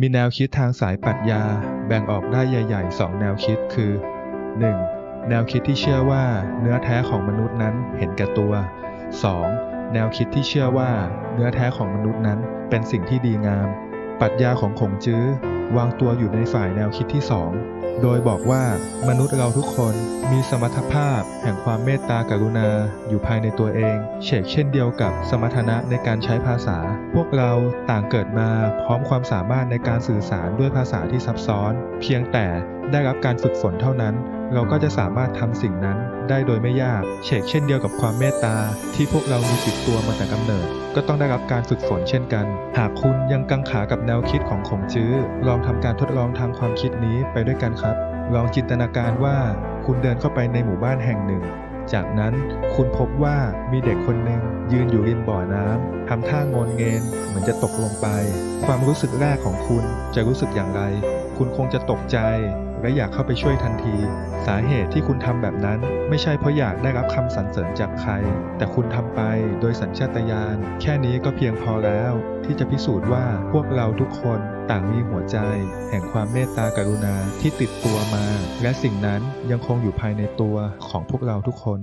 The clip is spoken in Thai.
มีแนวคิดทางสายปรัชญาแบ่งออกได้ใหญ่ๆ 2 แนวคิดคือ 1. แนวคิดที่เชื่อว่าเนื้อแท้ของมนุษย์นั้นเห็นแก่ตัว 2. แนวคิดที่เชื่อว่าเนื้อแท้ของมนุษย์นั้นเป็นสิ่งที่ดีงาม ปรัชญาของขงจื้อ วางตัวอยู่ในฝ่ายแนวคิดที่ 2 โดยบอกว่ามนุษย์เราทุกคนมีสมรรถภาพ แห่งความเมตตากรุณา อยู่ภายในตัวเองเฉกเช่นเดียวกับสมรรถนะในการใช้ภาษา พวกเราต่างเกิดมาพร้อมความสามารถในการสื่อสารด้วยภาษาที่ซับซ้อน เพียงแต่ได้รับการฝึกฝนเท่านั้นเราก็จะสามารถทำสิ่งนั้นได้โดยไม่ยากเฉกเช่นเดียวกับความเมตตา ที่พวกเรามีติดตัวมาแต่กำเนิด ก็ต้องได้รับการฝึกฝนเช่นกัน หากคุณยังกังขากับแนวคิดของขงจื้อ ลองทำการทดลองทางความคิดนี้ไปด้วยกันครับ ลองจินตนาการว่าคุณเดินเข้าไปในหมู่บ้านแห่งหนึ่งจากนั้นคุณพบว่ามีเด็กคนหนึ่งยืนอยู่ริมบ่อน้ำทำท่างนเงนเหมือนจะตกลงไป ความรู้สึกแรกของคุณจะรู้สึกอย่างไร คุณคงจะตกใจ และอยากเข้าไปช่วยทันที สาเหตุที่คุณทำแบบนั้น ไม่ใช่เพราะอยากได้รับคำสรรเสริญจากใคร แต่คุณทำไปโดยสัญชาตญาณแค่นี้ก็เพียงพอแล้ว ที่จะพิสูจน์ว่าพวกเราทุกคนต่างมีหัวใจ แห่งความเมตตากรุณาที่ติดตัวมา และสิ่งนั้นยังคงอยู่ภายในตัวของพวกเราทุกคน